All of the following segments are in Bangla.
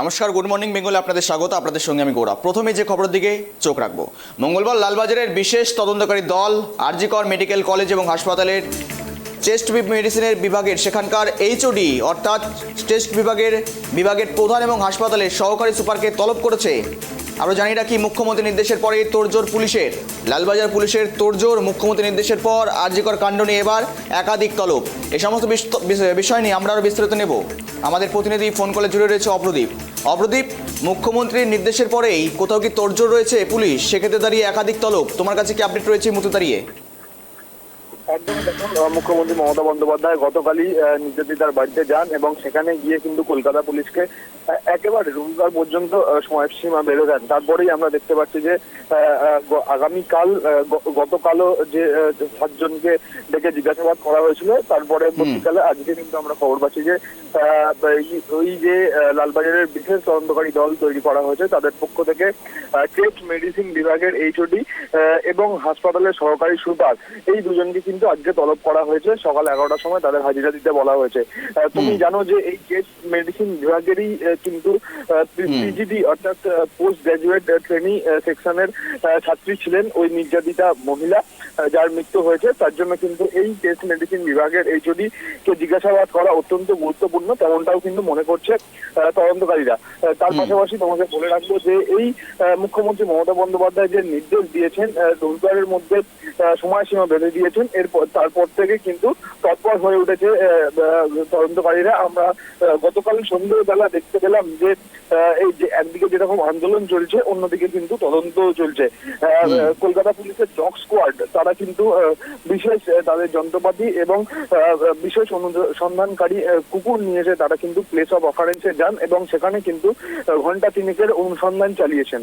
নমস্কার, গুড মর্নিং বেঙ্গলে আপনাদের স্বাগত, আপনাদের সঙ্গে আমি গৌরব। প্রথমে যে খবরের দিকে চোখ রাখব। মঙ্গলবার লালবাজারের বিশেষ তদন্তকারী দল, আরজিকর মেডিকেল কলেজ এবং হাসপাতালের চেস্ট মেডিসিনের বিভাগের, সেখানকার এইচওডি অর্থাৎ টেস্ট বিভাগের বিভাগের প্রধান এবং হাসপাতালের সহকারী সুপারকে তলব করেছে আমরা জানি রাখি, মুখ্যমন্ত্রী নির্দেশের পরে তোড়জোড় পুলিশের, লালবাজার পুলিশের তোড়জোড় মুখ্যমন্ত্রী নির্দেশের পর আর্যিকর কাণ্ড নিয়ে এবার একাধিক তলব। এ সমস্ত বিষ- বিষয় নিয়ে আমরা আরও বিস্তারিত নেব। আমাদের প্রতিনিধি ফোন কলে জুড়ে রয়েছে অপ্রদীপ। অপ্রদীপ, মুখ্যমন্ত্রীর নির্দেশের পরেই কোথাও কি তোড়জোড় রয়েছে পুলিশ? সেক্ষেত্রে দাঁড়িয়ে একাধিক তলব। তোমার কাছে কি আপডেট রয়েছে মুহূর্তে দাঁড়িয়ে? একদম দেখুন মুখ্যমন্ত্রী মমতা বন্দ্যোপাধ্যায় গতকালই নির্যাতিতার বাড়িতে যান এবং সেখানে গিয়ে কিন্তু কলকাতা পুলিশকে একেবারে রবিবার পর্যন্ত সময়সীমা বেঁধে দেন। তারপরেই আমরা দেখতে পাচ্ছি যে আগামীকাল গতকালও যে সাতজনকে ডেকে জিজ্ঞাসাবাদ করা হয়েছিল তারপরে পরবর্তীকালে আজকে কিন্তু আমরা খবর পাচ্ছি যে আহ, ওই যে লালবাজারের বিশেষ তদন্তকারী দল তৈরি করা হয়েছে তাদের পক্ষ থেকে টেস্ট মেডিসিন বিভাগের এইচওডি এবং হাসপাতালের সহকারী সুপার এই দুজনকে কিন্তু আজকে তলব করা হয়েছে। সকাল এগারোটার সময় তাদের হাজিরা দিতে বলা হয়েছে। তুমি জানো যে এই টেস্ট মেডিসিন বিভাগেরই কিন্তু পিজিডি অর্থাৎ পোস্ট গ্রাজুয়েট ট্রেনিং সেকশনের ছাত্রী ছিলেন ওই নির্যাতিতা মহিলা যার মৃত্যু হয়েছে। তার জন্য কিন্তু এই টেস্ট মেডিসিন বিভাগের এইচওডি কে জিজ্ঞাসাবাদ করা অত্যন্ত গুরুত্বপূর্ণ। তেমনটাও কিন্তু মনে করছে তদন্তকারীরা। তার পাশাপাশি তোমাকে বলে রাখব যে এই মুখ্যমন্ত্রী মমতা বন্দ্যোপাধ্যায় যে নির্দেশ দিয়েছেন রবিবারের মধ্যে সময়সীমা বেঁধে দিয়েছেন তারপর থেকে কিন্তু তৎপর হয়ে উঠেছে তদন্তকারীরা। আমরা গতকাল সন্ধ্যেবেলা দেখতে পেলাম যে এই যে একদিকে যেরকম আন্দোলন চলছে অন্যদিকে কিন্তু তদন্ত চলছে। কলকাতা পুলিশের ডগ স্কোয়াড তারা কিন্তু বিশেষ তাদের যন্ত্রপাতি এবং বিশেষ অনুসন্ধানকারী কুকুর নিয়ে এসে তারা কিন্তু প্লেস অফ অকারেন্সে যান এবং সেখানে কিন্তু ঘণ্টা তিনেকের অনুসন্ধান চালিয়েছেন।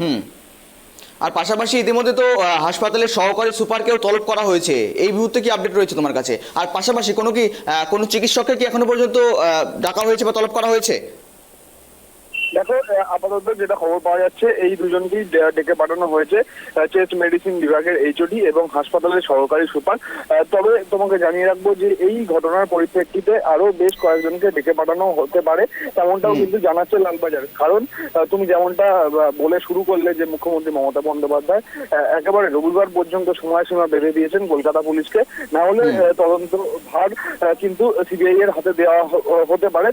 হুম। আর পাশাপাশি ইতিমধ্যে তো হাসপাতালের সহকারী সুপারকেও তলব করা হয়েছে। এই মুহূর্তে কি আপডেট রয়েছে তোমার কাছে? আর পাশাপাশি কোনো কি কোনো চিকিৎসকের কি এখনও পর্যন্ত ডাকা হয়েছে বা তলব করা হয়েছে? দেখো আপাতত যেটা খবর পাওয়া যাচ্ছে এই দুজনকেই ডেকে পাঠানো হয়েছে চেস্ট মেডিসিন বিভাগের এইচওডি এবং হাসপাতালের সহকারী সুপার। তবে তোমাকে জানিয়ে রাখব যে এই ঘটনার পরিপ্রেক্ষিতে আরও বেশ কয়েকজনকে ডেকে পাঠানো হতে পারে তেমনটাও কিন্তু জানাচ্ছে লালবাজার। কারণ তুমি যেমনটা বলে শুরু করলে যে মুখ্যমন্ত্রী মমতা বন্দ্যোপাধ্যায় একেবারে রবিবার পর্যন্ত সময়সীমা বেঁধে দিয়েছেন কলকাতা পুলিশকে। না হলে তদন্ত ভার কিন্তু সিবিআই এর হাতে দেওয়া হতে পারে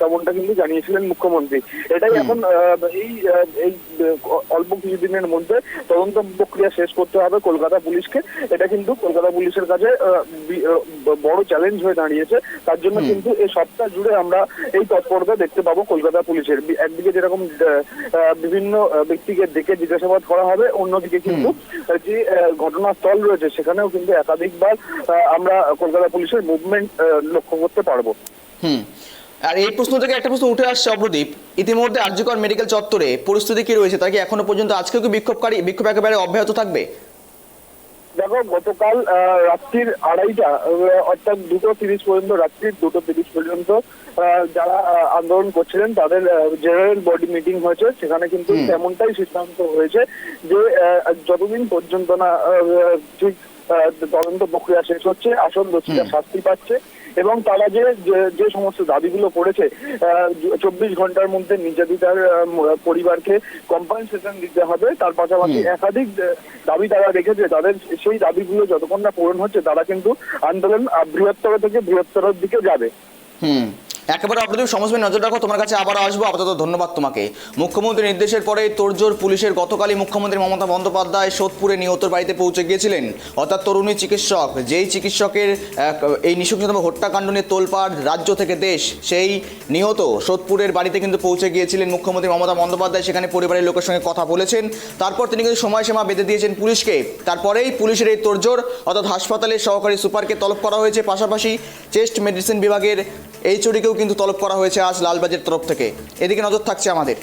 তেমনটা কিন্তু জানিয়েছিলেন মুখ্যমন্ত্রী। এটাই এখন এই এই অল্প কিছুদিনের মধ্যে তদন্ত প্রক্রিয়া শেষ করতে হবে কলকাতা পুলিশকে। এটা কিন্তু কলকাতা পুলিশের কাছে বড় চ্যালেঞ্জ হয়ে দাঁড়িয়েছে। তার জন্য কিন্তু এই সপ্তাহ জুড়ে আমরা এই তৎপরতা দেখতে পাবো কলকাতা পুলিশের। একদিকে যেরকম বিভিন্ন ব্যক্তিকে ডেকে জিজ্ঞাসাবাদ করা হবে অন্যদিকে কিন্তু যে ঘটনাস্থল রয়েছে সেখানেও কিন্তু একাধিকবার আমরা কলকাতা পুলিশের মুভমেন্ট লক্ষ্য করতে পারব। হুম। আর এই প্রশ্ন থেকে একটা প্রশ্ন উঠে আসছে অপ্রদীপ। ইতিমধ্যে আরজিকর মেডিকেল চত্বরে পরিস্থিতি কি রয়েছে? তা কি এখনও পর্যন্ত আজকেও কি বিক্ষোভকারী বিক্ষোভ একেবারে অব্যাহত থাকবে? দেখো গতকাল রাত্রির আড়াইটা অর্থাৎ দুটো তিরিশ পর্যন্ত রাত্রির দুটো তিরিশ পর্যন্ত যারা আন্দোলন করছিলেন তাদের জেনারেল বডি মিটিং হয়েছে। সেখানে কিন্তু তেমনটাই সিদ্ধান্ত হয়েছে যে যতদিন পর্যন্ত না ঠিক আহ, তদন্ত প্রক্রিয়া শেষ হচ্ছে আসল দোষীরা শাস্তি পাচ্ছে। এবং তারা যে যে- সমস্ত দাবিগুলো করেছে চব্বিশ ঘণ্টার মধ্যে নির্যাতিতার পরিবারকে কম্পানসেশন দিতে হবে। তার পাশাপাশি একাধিক দাবি তারা রেখেছে। তাদের সেই দাবিগুলো যতক্ষণ না পূরণ হচ্ছে তারা কিন্তু আন্দোলন বৃহত্তর থেকে বৃহত্তরের দিকে যাবে। হুম। একেবারে অপ্রদীপ সমস্ত নজর রাখো, তোমার কাছে আবার আসব। আপাতত ধন্যবাদ তোমাকে। মুখ্যমন্ত্রী নির্দেশের পরে তোড়জোড় পুলিশের গতকালই মুখ্যমন্ত্রী মমতা বন্দ্যোপাধ্যায় সোদপুরে নিহতর বাড়িতে পৌঁছে গিয়েছিলেন। অর্থাৎ তরুণী চিকিৎসক, যেই চিকিৎসকের এই নৃশংসতম হত্যাকাণ্ড নিয়ে তোলপাড় রাজ্য থেকে দেশ, সেই নিহত সোদপুরের বাড়িতে কিন্তু পৌঁছে গিয়েছিলেন মুখ্যমন্ত্রী মমতা বন্দ্যোপাধ্যায়। সেখানে পরিবারের লোকের সঙ্গে কথা বলেছেন। তারপর তিনি কিন্তু সময়সীমা বেঁধে দিয়েছেন পুলিশকে। তারপরেই পুলিশের এই তোড়জোড় অর্থাৎ হাসপাতালের সহকারী সুপারকে তলব করা হয়েছে। পাশাপাশি চেস্ট মেডিসিন বিভাগের এইচওডিকেও কিন্তু তলব করা হয়েছে আজ লালবাজের তরফ থেকে। এদিকে নজর থাকছে আমাদের।